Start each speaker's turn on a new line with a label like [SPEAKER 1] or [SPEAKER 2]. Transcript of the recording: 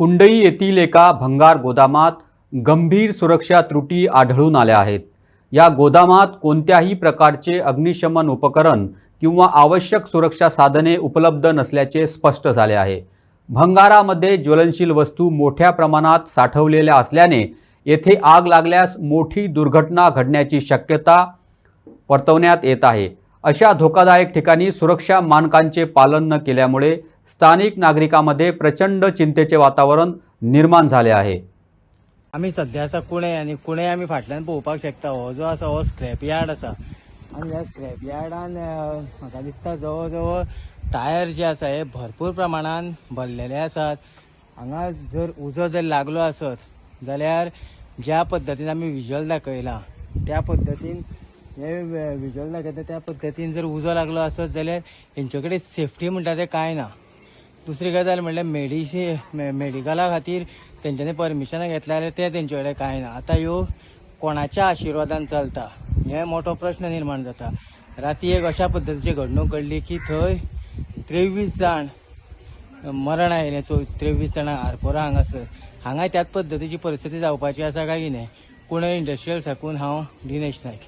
[SPEAKER 1] कुंडई येथील एका भंगार गोदामात गंभीर सुरक्षा त्रुटी आढळून आल्या आहेत. या गोदामात कोणत्याही प्रकारचे अग्निशमन उपकरण किंवा आवश्यक सुरक्षा साधने उपलब्ध नसल्याचे स्पष्ट झाले आहे. भंगारामध्ये ज्वलनशील वस्तू मोठ्या प्रमाणात साठवलेल्या असल्याने येथे आग लागल्यास मोठी दुर्घटना घडण्याची शक्यता वर्तवण्यात येत आहे. अशा धोकादायक ठिकाणी सुरक्षा मानकांचे पालन न केल्यामुळे स्थानिक नागरिकांमध्ये प्रचंड चिंतेचे वातावरण निर्माण झाले आहे.
[SPEAKER 2] आमी सध्या आसा कुणे आनी कुणे आमी फाटल्यान पळोवपाक शकता हो. जो आसा हो स्क्रॅप यार्ड आसा आनी ह्या स्क्रॅप यार्डान म्हाका दिसता जवळ जवळ टायर जे आसा हे भरपूर प्रमाणान भरलेले आसात हांगा जर उजो जर लागलो आसत जाल्यार ज्या पद्दतीन आमी विज्युअल दाखयला त्या पद्दतीन हे विज्युअल दाखयता त्या पद्दतीन जर उजो लागलो आसत जाल्यार हेंचे कडेन सेफ्टी म्हणटा ते कांय ना. दुसरी गजाल म्हणल्यार मेडिसी मेडिकला खातीर तेंच्यांनी परमिशन घेतल्या जाल्यार ते तेंचे कडेन कांय ना. आतां ह्यो कोणाच्या आशिर्वादान चलता? हे मोठो प्रश्न निर्माण जाता. राती एक अशा पद्दतीची घडणूक घडली की थंय त्रेवीस जाण मरण आयलें चो त्रेवीस जाणां आरपोरा हांगासर. हांगा त्याच पद्दतीची परिस्थिती जावपाची आसा काय कितें कुणय इंडस्ट्रियल साकून हांव दिनेश नायक.